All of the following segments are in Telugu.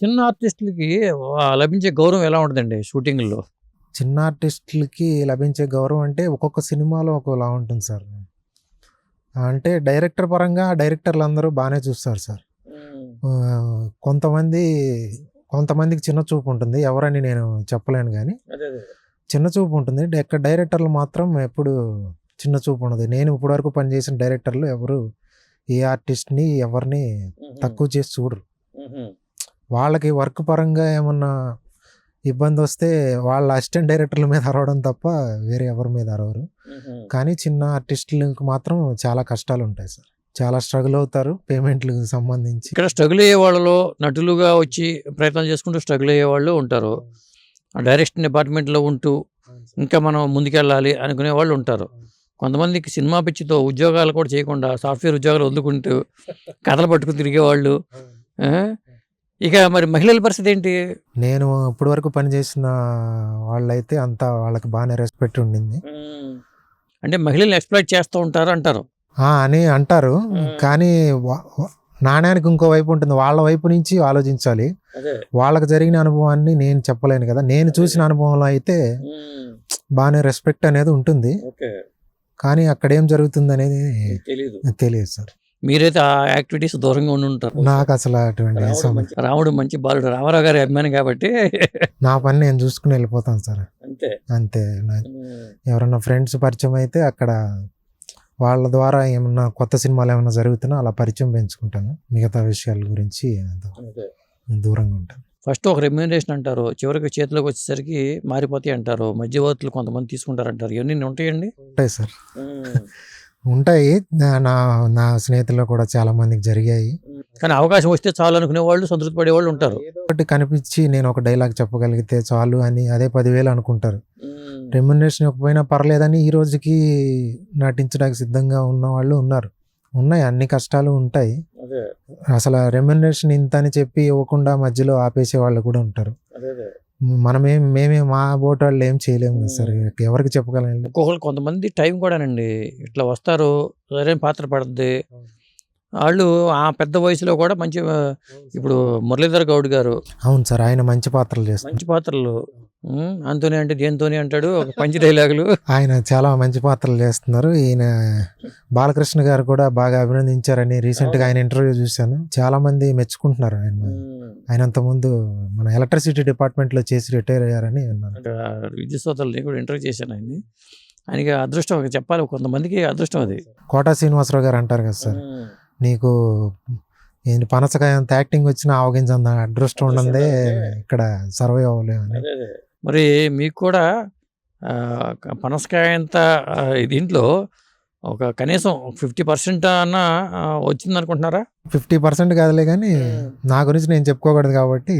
చిన్న ఆర్టిస్టులకి లభించే గౌరవం ఎలా ఉంటుందండి షూటింగ్లో? చిన్న ఆర్టిస్టులకి లభించే గౌరవం అంటే ఒక్కొక్క సినిమాలో ఒక్కోలా ఉంటుంది సార్. అంటే డైరెక్టర్ పరంగా డైరెక్టర్లు అందరూ బాగానే చూస్తారు సార్. కొంతమంది కొంతమందికి చిన్న చూపు ఉంటుంది. ఎవరని నేను చెప్పలేను కానీ చిన్న చూపు ఉంటుంది. ఎక్కడ డైరెక్టర్లు మాత్రం ఎప్పుడు చిన్న చూపు ఉండదు. నేను ఇప్పటివరకు పనిచేసిన డైరెక్టర్లు ఎవరు ఏ ఆర్టిస్ట్ని ఎవరిని తక్కువ చేసి చూడరు. వాళ్ళకి వర్క్ పరంగా ఏమన్నా ఇబ్బంది వస్తే వాళ్ళ అసిస్టెంట్ డైరెక్టర్ల మీద అరవడం తప్ప వేరే ఎవరి మీద అరవరు. కానీ చిన్న ఆర్టిస్టులకు మాత్రం చాలా కష్టాలు ఉంటాయి సార్. చాలా స్ట్రగుల్ అవుతారు పేమెంట్లకు సంబంధించి. ఇక్కడ స్ట్రగుల్ అయ్యే వాళ్ళలో నటులుగా వచ్చి ప్రయత్నం చేసుకుంటూ స్ట్రగుల్ అయ్యే వాళ్ళు ఉంటారు. ఆ డైరెక్షన్ డిపార్ట్మెంట్లో ఉంటూ ఇంకా మనం ముందుకెళ్ళాలి అనుకునే వాళ్ళు ఉంటారు. కొంతమందికి సినిమా పిచ్చితో ఉద్యోగాలు కూడా చేయకుండా సాఫ్ట్వేర్ ఉద్యోగాలు వదులుకుంటూ కథలు పట్టుకుని తిరిగేవాళ్ళు? ఇక మరి మహిళల పరిస్థితి ఏంటి? నేను ఇప్పటి వరకు పనిచేసిన వాళ్ళైతే అంతా వాళ్ళకి బాగానే రెస్పెక్ట్ ఉండింది. అంటే మహిళల్ని ఎక్స్ప్లైట్ చేస్తూ ఉంటారు అంటారు. అని అంటారు. కానీ నాణ్యానికి ఇంకో వైపు ఉంటుంది. వాళ్ళ వైపు నుంచి ఆలోచించాలి. వాళ్ళకి జరిగిన అనుభవాన్ని నేను చెప్పలేను కదా. నేను చూసిన అనుభవంలో అయితే బాగానే రెస్పెక్ట్ అనేది ఉంటుంది. కానీ అక్కడ ఏం జరుగుతుంది అనేది తెలియదు తెలియదు సార్. మీరైతే ఆ యాక్టివిటీస్ దూరంగా ఉండి ఉంటారు. నాకు అసలు అటువంటి రాముడు మంచి- బాలుడు. రామారావు గారి అభిమాని కాబట్టి నా పని నేను చూసుకుని వెళ్ళిపోతాను సార్. అంతే. అంతే. నా- ఎవరన్నా ఫ్రెండ్స్ పరిచయం అయితే అక్కడ వాళ్ళ ద్వారా ఏమన్నా కొత్త సినిమాలు ఏమైనా జరుగుతున్నా అలా పరిచయం పెంచుకుంటాను. మిగతా విషయాల గురించి అంత దూరంగా ఉంటాను. ఫస్ట్ ఒక రెమ్యూనరేషన్ అంటారు. చివరికి చేతిలోకి వచ్చేసరికి మారిపోతాయి అంటారు. మధ్యవర్తులు కొంతమంది తీసుకుంటారు అంటారు ఇవన్నీ ఉంటాయండి? ఉంటాయి సార్. ఉంటాయి. నా- నా నా స్నేహితుల్లో కూడా చాలా మందికి జరిగాయి. కానీ అవకాశం వస్తే చాలు అనుకునే వాళ్ళు సంతృప్తి పడే వాళ్ళు ఉంటారు ఒకటి కనిపించి నేను ఒక డైలాగ్ చెప్పగలిగితే చాలు అని అదే పదివేలు అనుకుంటారు. రెమ్యునరేషన్ ఇవ్వకపోయినా పర్లేదని ఈ రోజుకి నటించడానికి సిద్ధంగా ఉన్న వాళ్ళు ఉన్నారు. ఉన్నాయి అన్ని కష్టాలు ఉంటాయి. అసలు రెమ్యునరేషన్ ఇంత అని చెప్పి ఇవ్వకుండా మధ్యలో ఆపేసే వాళ్ళు కూడా ఉంటారు. మనమేం మేమే మా బోట్ వాళ్ళు ఏం చేయలేము కదా సార్. ఎవరికి చెప్పగలం ఒక్కొక్కరు కొంతమంది టైం కూడానండి. ఇట్లా వస్తారు సరైన పాత్ర పడుతుంది వాళ్ళు ఆ పెద్ద వయసులో కూడా మంచి ఇప్పుడు మురళీధర్ గౌడ్ గారు అవును సార్ ఆయన మంచి పాత్రలు చేస్తారు. మంచి పాత్రలు. అంతోని అంటే దేంతోని అంటాడు ఒక పంచి డైలాగులు. ఆయన చాలా మంచి పాత్రలు చేస్తున్నారు. ఈయన బాలకృష్ణ గారు కూడా బాగా అభినందించారని రీసెంట్గా ఆయన ఇంటర్వ్యూ చూశాను. చాలా మంది మెచ్చుకుంటున్నారు ఆయన. ఆయన అంత ముందు మన ఎలక్ట్రిసిటీ డిపార్ట్మెంట్లో చేసి రిటైర్ అయ్యారని విన్నాను. విద్యుత్ సోదరులు కూడా ఇంటర్వ్యూ చేశాను ఆయన్ని. ఆయనకి అదృష్టం చెప్పాలి కొంతమందికి అదృష్టం అది. కోటా శ్రీనివాసరావు గారు అంటారు కదా సార్. నీకు ఏంటి పనసకాయ అంత యాక్టింగ్ వచ్చిన ఆవగించంత అదృష్టం ఉండదే ఇక్కడ సర్వే అవ్వలేమని. మరి మీకు కూడా పనసకాయ అంత దీంట్లో ఒక కనీసం ఫిఫ్టీ పర్సెంట్ అన్న వచ్చింది అనుకుంటున్నారా ఫిఫ్టీ పర్సెంట్ కాదులే కానీ నా గురించి నేను చెప్పుకోకూడదు కాబట్టి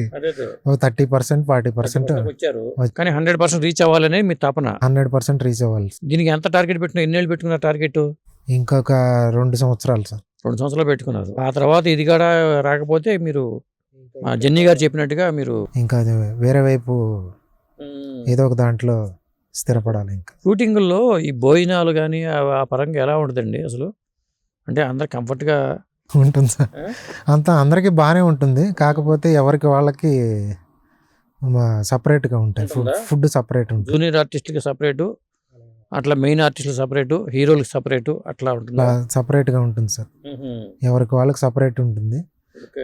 థర్టీ పర్సెంట్ ఫార్టీ పర్సెంట్ వచ్చారు. కానీ హండ్రెడ్ పర్సెంట్ రీచ్ అవ్వాలని మీ తపన. హండ్రెడ్ పర్సెంట్ రీచ్ అవ్వాలి దీనికి ఎంత టార్గెట్ పెట్టిన ఎన్నేళ్ళు పెట్టుకున్నారు టార్గెట్? ఇంకొక రెండు సంవత్సరాలు సార్. రెండు సంవత్సరాలు పెట్టుకున్నారు. ఆ తర్వాత ఇది కూడా రాకపోతే మీరు ఆ, జెన్నీ గారు చెప్పినట్టుగా మీరు ఇంకా అది వేరే వైపు ఏదో ఒక దాంట్లో స్థిరపడాలి ఇంకా. షూటింగుల్లో ఈ భోజనాలు కానీ ఆ పరంగా ఎలా ఉంటుందండి అసలు? అంటే అందరు కంఫర్ట్గా ఉంటుంది సార్. అంతా అందరికీ బాగానే ఉంటుంది. కాకపోతే ఎవరికి వాళ్ళకి సపరేట్గా ఉంటాయి. ఫుడ్? ఫుడ్ సపరేట్ ఉంటుంది. జూనియర్ ఆర్టిస్ట్కి సపరేటు అట్లా మెయిన్ ఆర్టిస్టులు సపరేటు హీరోలకు సపరేటు అట్లా ఉంటుంది. సపరేట్గా ఉంటుంది సార్. ఎవరికి వాళ్ళకి సపరేట్ ఉంటుంది.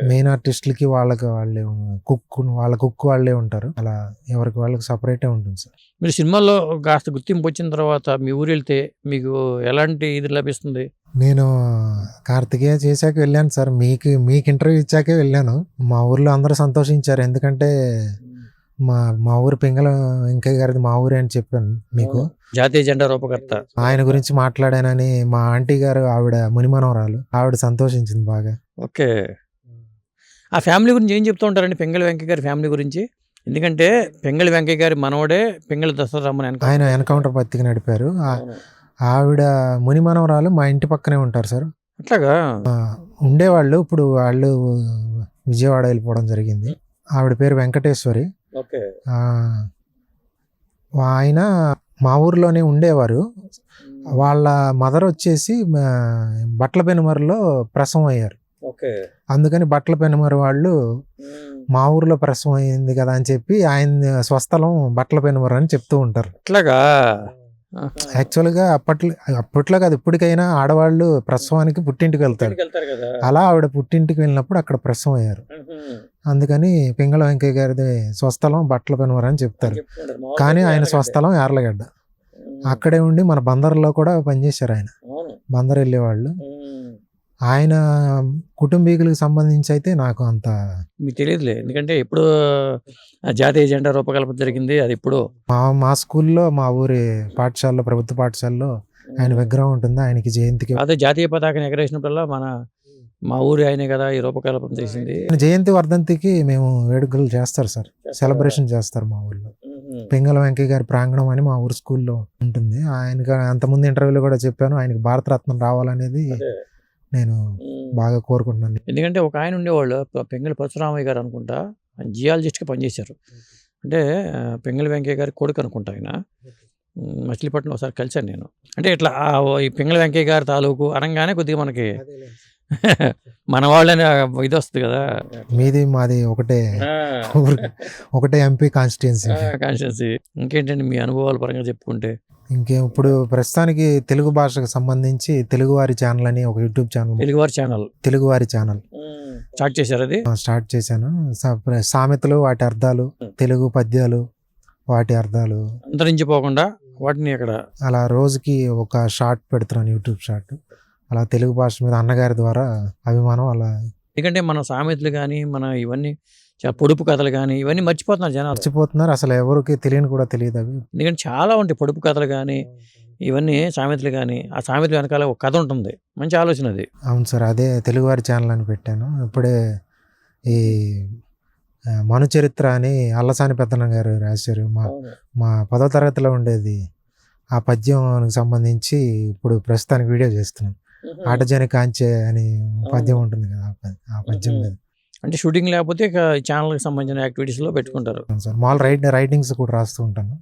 మెయిన్ ఆర్టిస్టులకి వాళ్ళకి వాళ్ళే కుక్ వాళ్ళ కుక్ వాళ్ళే ఉంటారు. అలా ఎవరికి వాళ్ళకి సపరేటే ఉంటుంది సార్. మీరు సినిమాల్లో కాస్త గుర్తింపు వచ్చిన తర్వాత మీ ఊరు వెళ్తే మీకు ఎలాంటి ఇది లభిస్తుంది? నేను కార్తికేయ చేశాక వెళ్ళాను సార్. మీకు మీకు ఇంటర్వ్యూ ఇచ్చాకే వెళ్ళాను. మా ఊర్లో అందరూ సంతోషించారు. ఎందుకంటే మా మా ఊరు పింగళ వెంకయ్య గారిది మా ఊరే అని చెప్పాను మీకు. జాతీయ జెండా రూపకర్త. ఆయన గురించి మాట్లాడానని మా ఆంటీ గారు ఆవిడ మునిమనవరాలు ఆవిడ సంతోషించింది బాగా. ఓకే. ఆ ఫ్యామిలీ గురించి ఏం చెప్తూ ఉంటారండి పెంగళ వెంకయ్య గారి ఫ్యామిలీ గురించి? ఎందుకంటే పెంగళ వెంకయ్య గారి మనవడే పెంగళ దసరామని ఆయన ఎన్కౌంటర్ పత్తికి నడిపారు. ఆవిడ మునిమనవరాలు మా ఇంటి పక్కనే ఉంటారు సార్. అట్లాగా? ఉండేవాళ్ళు ఇప్పుడు వాళ్ళు విజయవాడ వెళ్ళిపోవడం జరిగింది. ఆవిడ పేరు వెంకటేశ్వరి. ఆయన మా ఊర్లోనే ఉండేవారు. వాళ్ళ మదర్ వచ్చేసి ఆ, బట్ల పెనుమరులో ప్రసవం అయ్యారు. అందుకని బట్ల పెనుమరు వాళ్ళు మా ఊర్లో ప్రసవం అయింది కదా అని చెప్పి ఆయన స్వస్థలం బట్టల పెనుమరు అని చెప్తూ ఉంటారు. అట్లాగా యాక్చువల్గా అప్పట్లో అప్పట్లో కాదు ఇప్పటికైనా ఆడవాళ్ళు ప్రసవానికి పుట్టింటికి వెళ్తారు. అలా ఆవిడ పుట్టింటికి వెళ్ళినప్పుడు అక్కడ ప్రసవం అయ్యారు. అందుకని పింగళ వెంకయ్య గారిది స్వస్థలం బట్టల పెనుమరు అని చెప్తారు కానీ ఆయన స్వస్థలం యార్లగడ్డ. అక్కడే ఉండి మన బందర్లో కూడా పనిచేశారు ఆయన. బందర్ వెళ్ళేవాళ్ళు ఆయన కుటుంబీకులకు సంబంధించి అయితే నాకు అంత మీకు తెలియదులే. ఎందుకంటే ఎప్పుడు ఆ జాతీయ జెండా రూపకల్పన జరిగింది. అది ఇప్పుడు మా మా స్కూల్లో మా ఊరి పాఠశాలలో ప్రభుత్వ పాఠశాలలో ఆయన విగ్రహం ఉంటుంది. ఆయనకి జయంతికి అదే జాతీయ పతాకం ఎగరేసినప్పుడల్లా మన మా ఊరి ఆయనే కదా ఈ రూపకల్పన చేసింది. ఆయన జయంతి వర్ధంతికి మేము వేడుకలు చేస్తారు సార్. సెలబ్రేషన్ చేస్తారు మా ఊర్లో. పింగళ వెంకయ్య గారి ప్రాంగణం అని మా ఊరు స్కూల్లో ఉంటుంది. ఆయనకి అంతకుముందు ఇంటర్వ్యూలో కూడా చెప్పాను ఆయనకి భారతరత్నం రావాలనేది నేను బాగా కోరుకుంటున్నాను. ఎందుకంటే ఒక ఆయన ఉండేవాళ్ళు పెంగళ పరశురామయ్య గారు అనుకుంటా ఆయన జియాలజిస్ట్గా పనిచేశారు. అంటే పెంగళ వెంకయ్య గారి కొడుకు అనుకుంటా ఆయన. మచిలీపట్నం ఒకసారి కలిశాను నేను. అంటే ఇట్లా ఈ పెంగళ వెంకయ్య గారి తాలూకు అనగానే కొద్దిగా మనకి మన వాళ్ళని ఇది వస్తుంది కదా. మీది మాది ఒకటే. ఒకటే ఎంపీ కాన్స్టిట్యున్సీ ఇంకేంటండి మీ అనుభవాల పరంగా చెప్పుకుంటే? ఇంకే ఇప్పుడు ప్రస్తుతానికి తెలుగు భాషకు సంబంధించి తెలుగువారి ఛానల్ అని ఒక యూట్యూబ్ ఛానల్ తెలుగువారి ఛానల్ తెలుగువారి ఛానల్ స్టార్ట్ చేశారు అది? స్టార్ట్ చేశాను. సామెతలు వాటి అర్థాలు తెలుగు పద్యాలు వాటి అర్థాలు. అంతరించిపోకుండా వాటిని అక్కడ అలా రోజుకి ఒక షార్ట్ పెడుతున్నాను యూట్యూబ్ షార్ట్ అలా తెలుగు భాష మీద అన్నగారి ద్వారా అభిమానం అలా ఎందుకంటే మన సామెతలు కానీ మన ఇవన్నీ చాలా పొడుపు కథలు కానీ ఇవన్నీ మర్చిపోతున్నారు జనాలు. మర్చిపోతున్నారు. అసలు ఎవరికి తెలియని కూడా తెలియదు అవి. ఎందుకంటే చాలా ఉంటాయి పొడుపు కథలు కానీ ఇవన్నీ సామెతలు కానీ ఆ సామెతల వెనకాల ఒక కథ ఉంటుంది. మంచి ఆలోచన అది. అవును సార్ అదే తెలుగువారి ఛానల్ అని పెట్టాను. ఇప్పుడే ఈ ఆ, మను చరిత్ర అని అల్లసాని పెద్దన్న గారు రాశారు. మా మా పదో తరగతిలో ఉండేది ఆ పద్యంకి సంబంధించి ఇప్పుడు ప్రస్తుతానికి వీడియో చేస్తున్నాను. ఆటజని కాంచే అని పద్యం ఉంటుంది కదా ఆ పద్యం మీద. అంటే షూటింగ్ లేకపోతే ఇక ఛానల్కి సంబంధించిన యాక్టివిటీస్లో పెట్టుకుంటారు సార్. మాల్ రైట్ రైటింగ్స్ కూడా రాస్తూ ఉంటాను.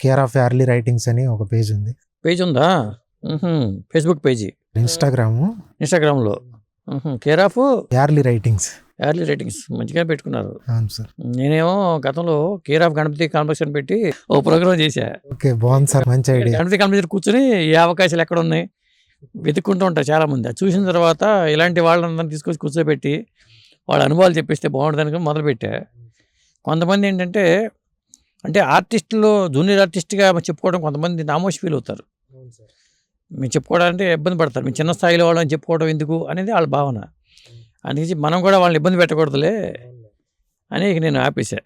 కేర్ ఆఫ్ యార్లీ రైటింగ్స్ అని ఒక పేజ్ ఉంది. పేజ్ ఉందా? Facebook page. ఇన్స్టాగ్రామ్. ఇన్స్టాగ్రామ్లో. కేర్ ఆఫ్ యార్లీ రైటింగ్స్. Early ratings. మంచిగా పెట్టుకున్నారు. అవును సార్. నేనేమో గతంలో కేర్ ఆఫ్ గణపతి కాంపిటీషన్ పెట్టి ఓ ప్రోగ్రామ్ చేశా. ఓకే బాగుంది సార్. మంచి ఐడియా. గణపతి కాంపిటీషన్ కూర్చొని ఏ అవకాశాలు ఎక్కడ ఉన్నాయి వెతుక్కుంటూ ఉంటారు చాలా మంది అది చూసిన తర్వాత ఇలాంటి వాళ్ళందరినీ తీసుకొచ్చి కూర్చోబెట్టి వాళ్ళ అనుభవాలు చెప్పిస్తే బాగుంటుంది అనుకుని మొదలుపెట్టా. కొంతమంది ఏంటంటే అంటే ఆర్టిస్టులో జూనియర్ ఆర్టిస్ట్గా చెప్పుకోవడం కొంతమంది నామోషి ఫీల్ అవుతారు. మేము చెప్పుకోవడానికి ఇబ్బంది పడతారు. మేము చిన్న స్థాయిలో వాళ్ళని చెప్పుకోవడం ఎందుకు అనేది వాళ్ళ భావన. అందుకే మనం కూడా వాళ్ళని ఇబ్బంది పెట్టకూడదులే అని నేను ఆపేసా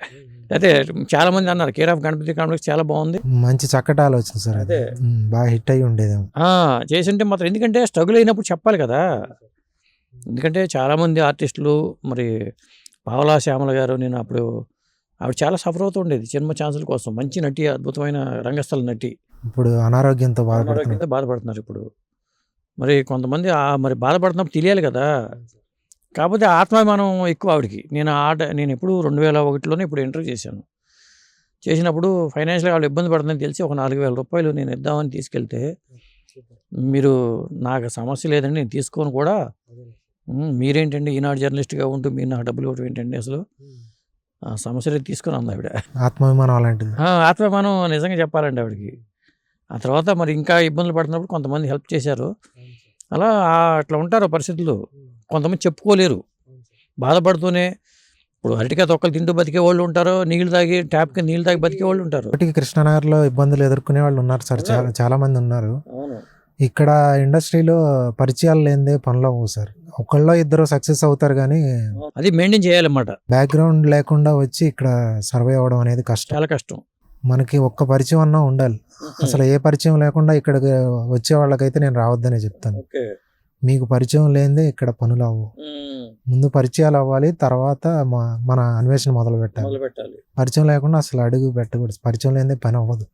అయితే చాలా మంది అన్నారు కేర్ ఆఫ్ గణపతి కాంప్లెక్స్ చాలా బాగుంది. మంచి చక్కటి ఆలోచన సార్ అది. బాగా హిట్ అయ్యి ఉండేదేమో. ఆ, చేసుంటే మాత్రం ఎందుకంటే స్ట్రగుల్ అయినప్పుడు చెప్పాలి కదా. ఎందుకంటే చాలామంది ఆర్టిస్టులు మరి పావలా శ్యామల గారు నేను అప్పుడు ఆవిడ చాలా సఫర్ అవుతూ ఉండేది సినిమా ఛాన్సుల కోసం. మంచి నటి అద్భుతమైన రంగస్థల నటి. ఇప్పుడు అనారోగ్యంతో బాధపడుతున్నారు. బాధపడుతున్నారు ఇప్పుడు. మరి కొంతమంది మరి బాధపడుతున్నప్పుడు తెలియాలి కదా. కాకపోతే ఆత్మాభిమానం ఎక్కువ ఆవిడకి. నేను ఆట నేను ఎప్పుడు రెండు వేల ఒకటిలోనే ఇప్పుడు ఇంటర్వ్యూ చేశాను. చేసినప్పుడు ఫైనాన్షియల్గా వాళ్ళు ఇబ్బంది పడుతుందని తెలిసి ఒక నాలుగు వేల రూపాయలు నేను ఇద్దామని తీసుకెళ్తే మీరు నాకు సమస్య లేదండి నేను తీసుకొని కూడా. "ఉమ్, మీరేంటండి ఈనాడు జర్నలిస్ట్గా ఉంటూ మీరు నాకు డబ్బులు ఇవ్వడం ఏంటండి అసలు. ఆ సమస్య తీసుకొని అంది ఆవిడ. ఆత్మాభిమానం అలాంటిది. ఆత్మాభిమానం నిజంగా చెప్పాలండి ఆవిడకి. ఆ తర్వాత మరి ఇంకా ఇబ్బందులు పడుతున్నప్పుడు కొంతమంది హెల్ప్ చేశారు. అలా అట్లా ఉంటారు పరిస్థితులు. కొంతమంది చెప్పుకోలేరు. బాధపడుతూనే ఇప్పుడు అరటికాయ తొక్కలు తింటూ బతికే వాళ్ళు ఉంటారు నీళ్ళు తాగి ట్యాప్కి నీళ్ళు తాగి బతికే వాళ్ళు ఉంటారు. ఇప్పటికీ కృష్ణనగర్లో ఇబ్బందులు ఎదుర్కొనే వాళ్ళు ఉన్నారు సార్ చాలా చాలా మంది ఉన్నారు. ఇక్కడ ఇండస్ట్రీలో పరిచయాలు లేనిదే పనులు సార్. ఒకళ్ళో ఇద్దరు సక్సెస్ అవుతారు కానీ అది మెయింటైన్ చేయాలన్నమాట. బ్యాక్గ్రౌండ్ లేకుండా వచ్చి ఇక్కడ సర్వే అవ్వడం అనేది కష్టం. చాలా కష్టం. మనకి ఒక్క పరిచయం అన్నా ఉండాలి. అసలు ఏ పరిచయం లేకుండా ఇక్కడికి వచ్చే వాళ్ళకైతే నేను రావద్దనే చెప్తాను. ఓకే. మీకు పరిచయం లేనిదే ఇక్కడ పనులు అవ్వవు. ముందు పరిచయాలు అవ్వాలి తర్వాత మన అన్వేషణ మొదలు పెట్టాలి మొదలు పెట్టాలి పరిచయం లేకుండా అసలు అడుగు పెట్టకూడదు. పరిచయం లేనిదే పని అవ్వదు.